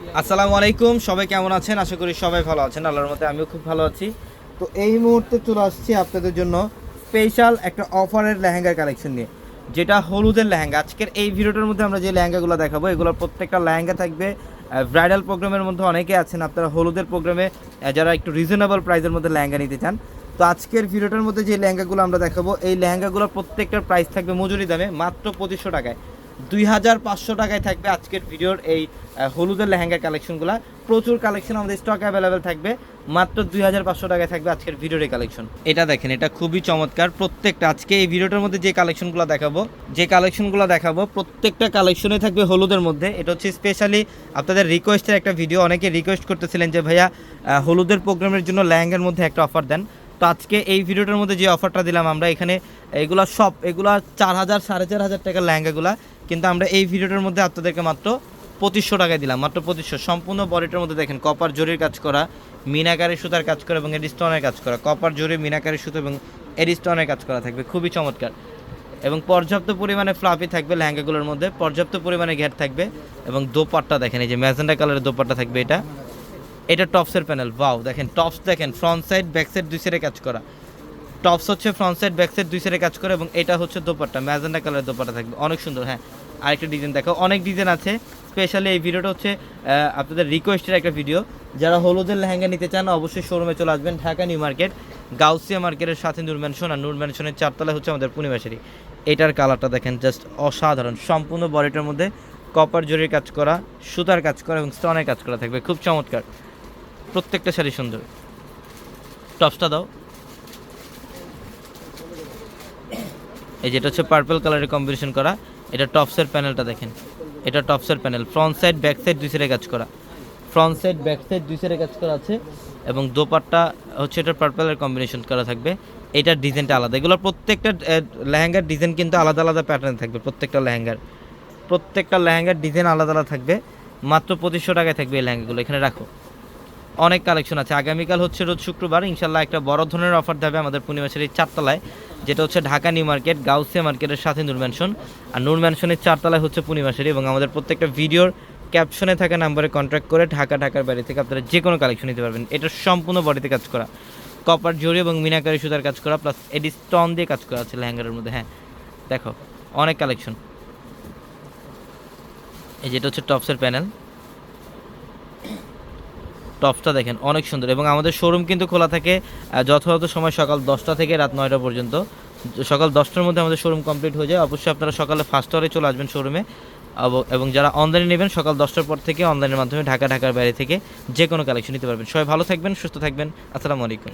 আসসালামু আলাইকুম, সবাই কেমন আছেন? আশা করি সবাই ভালো আছেন। আল্লাহর মতে আমিও খুব ভালো আছি। তো এই মুহূর্তে চলে আসছি আপনাদের জন্য স্পেশাল একটা অফারের লেহেঙ্গার কালেকশন নিয়ে, যেটা হলুদের লেহেঙ্গা। আজকের এই ভিডিওটার মধ্যে আমরা যে লেহেঙ্গাগুলো দেখাবো, এগুলোর প্রত্যেকটা লেহেঙ্গা থাকবে। ব্রাইডাল প্রোগ্রামের মধ্যে অনেকে আছেন, আপনারা হলুদের প্রোগ্রামে যারা একটু রিজনেবল প্রাইসের মধ্যে লেহেঙ্গা নিতে চান। তো আজকের ভিডিওটার মধ্যে যে লেহেঙ্গাগুলো আমরা দেখাবো, এই লেহেঙ্গাগুলোর প্রত্যেকটার প্রাইস থাকবে মজুরি দামে মাত্র পঁচিশশো টাকায়। দুই হাজার পাঁচশো টাকায় থাকবে আজকের ভিডিওর এই হলুদের লেহেঙ্গা কালেকশনগুলো। প্রচুর কালেকশন আমাদের স্টক অ্যাভেলেবেল থাকবে। মাত্র দুই হাজার পাঁচশো টাকায় থাকবে আজকের ভিডিওর এই কালেকশন। এটা দেখেন, এটা খুবই চমৎকার। প্রত্যেকটা আজকে এই ভিডিওটার মধ্যে যে কালেকশনগুলো দেখাবো, যে কালেকশনগুলো দেখাবো, প্রত্যেকটা কালেকশনে থাকবে হলুদের মধ্যে। এটা হচ্ছে স্পেশালি আপনাদের রিকোয়েস্টের একটা ভিডিও অনেকে রিকোয়েস্ট করতেছিলেন যে, ভাইয়া হলুদের প্রোগ্রামের জন্য লেহেঙ্গার মধ্যে একটা অফার দেন। তো আজকে এই ভিডিওটার মধ্যে যে অফারটা দিলাম, আমরা এখানে এগুলো সব, এগুলা চার হাজার, সাড়ে চার হাজার টাকার লেহেঙ্গাগুলা কিন্তু আমরা এই ভিডিওটার মধ্যে আপনাদেরকে মাত্র পঁচিশশো টাকায় দিলাম, মাত্র পঁচিশশো। সম্পূর্ণ বডিটার মধ্যে দেখেন কপার জরির কাজ করা, মিনাকারি সুতার কাজ করা এবং এডিস্টনের কাজ করা। কপার জরি, মিনাকারি সুতো এবং এডিস্টনের কাজ করা থাকবে, খুবই চমৎকার। এবং পর্যাপ্ত পরিমাণে ফ্লাফি থাকবে লেহেঙ্গাগুলোর মধ্যে, পর্যাপ্ত পরিমাণে ঘের থাকবে এবং দোপাট্টা দেখেন, এই যে ম্যাজেন্ডা কালারের দোপাট্টা থাকবে এটা। এটা টপসের প্যানেল বাউ দেখেন, টপস দেখেন ফ্রন্ট সাইড ব্যাক সাইড দুই সাইডে কাজ করা। টপস হচ্ছে ফ্রন্ট সাইড ব্যাক সাইড দুই সাইডে কাজ করে এবং এটা হচ্ছে দোপাট্টা ম্যাজেন্ডা কালারের দোপাট্টা থাকবে। অনেক সুন্দর হ্যাঁ আরেকটা ডিজাইন দেখো অনেক ডিজাইন আছে স্পেশালি এই ভিডিওটা হচ্ছে আপনাদের রিকোয়েস্টের একটা ভিডিও যারা হলুদের লেহেঙ্গা নিতে চান, অবশ্যই শোরুমে চলে আসবেন, ঢাকা নিউ মার্কেট, গাউসিয়া মার্কেটের সাথে নূর ম্যানশন আর নূর ম্যানশনের চারতলায় হচ্ছে আমাদের পূর্ণিমাশারি এটার কালারটা দেখেন জাস্ট অসাধারণ। সম্পূর্ণ বডিটার মধ্যে কপার জরির কাজ করা, সুতার কাজ করা এবং স্টনের কাজ করা থাকবে, খুব চমৎকার। প্রত্যেকটা শাড়ি সুন্দর। টপসটা দাও। এই যেটা হচ্ছে পার্পল কালারের কম্বিনেশন করা। এটা টপসের প্যানেলটা দেখেন। এটা টপসের panel front side back side দুই সাইডে কাজ করা। ফ্রন্ট সাইড ব্যাক সাইড দুই সাইডে কাজ করা আছে এবং দোপাট্টা হচ্ছে এটা পার্পলের কম্বিনেশন করা থাকবে। এটার ডিজাইনটা আলাদা। এগুলো প্রত্যেকটা লেহেঙ্গার ডিজাইন কিন্তু আলাদা আলাদা প্যাটার্ন থাকবে প্রত্যেকটা লেহেঙ্গার। প্রত্যেকটা লেহেঙ্গার ডিজাইন আলাদা আলাদা থাকবে। মাত্র পঁচিশশো টাকায় থাকবে এই লেহেঙ্গাগুলো। এখানে রাখো। অনেক কালেকশন আছে। আগামীকাল হচ্ছে রোজ শুক্রবার। ইনশাল্লাহ একটা বড় ধরনের অফার দেবে আমাদের পূর্ণিমাসের এই চারতলায়, যেটা হচ্ছে ঢাকা নিউ মার্কেট, গাউসিয়া মার্কেটের সাথে নূর ম্যানশন। আর নূর ম্যানশনের চারতলায় হচ্ছে পূর্ণিমাসের এবং আমাদের প্রত্যেকটা ভিডিওর ক্যাপশনে থাকা নাম্বারে কন্ট্যাক্ট করে ঢাকা, ঢাকার বাড়ি থেকে আপনারা যে কোনো কালেকশন নিতে পারবেন। এটা সম্পূর্ণ বডিতে কাজ করা। কপার জরি এবং মিনাকারি সুতার কাজ করা, প্লাস এডি স্টন দিয়ে কাজ করা আছে লেহেঙ্গার মধ্যে। হ্যাঁ দেখো, অনেক কালেকশন। এই যেটা হচ্ছে টপসের প্যানেল। টপসটা দেখেন, অনেক সুন্দর। এবং আমাদের শোরুম কিন্তু খোলা থাকে যথাযথ সময় সকাল দশটা থেকে রাত নয়টা পর্যন্ত। সকাল দশটার মধ্যে আমাদের শোরুম কমপ্লিট হয়ে যায়। অবশ্যই আপনারা সকালে ফার্স্ট আওয়ারে চলে আসবেন শোরুমে। এবং যারা অনলাইনে নেবেন, সকাল দশটার পর থেকে অনলাইনের মাধ্যমে ঢাকা ঢাকার বাইরে থেকে যে কোনো কালেকশন নিতে পারবেন। সবাই ভালো থাকবেন, সুস্থ থাকবেন। আসসালামু আলাইকুম।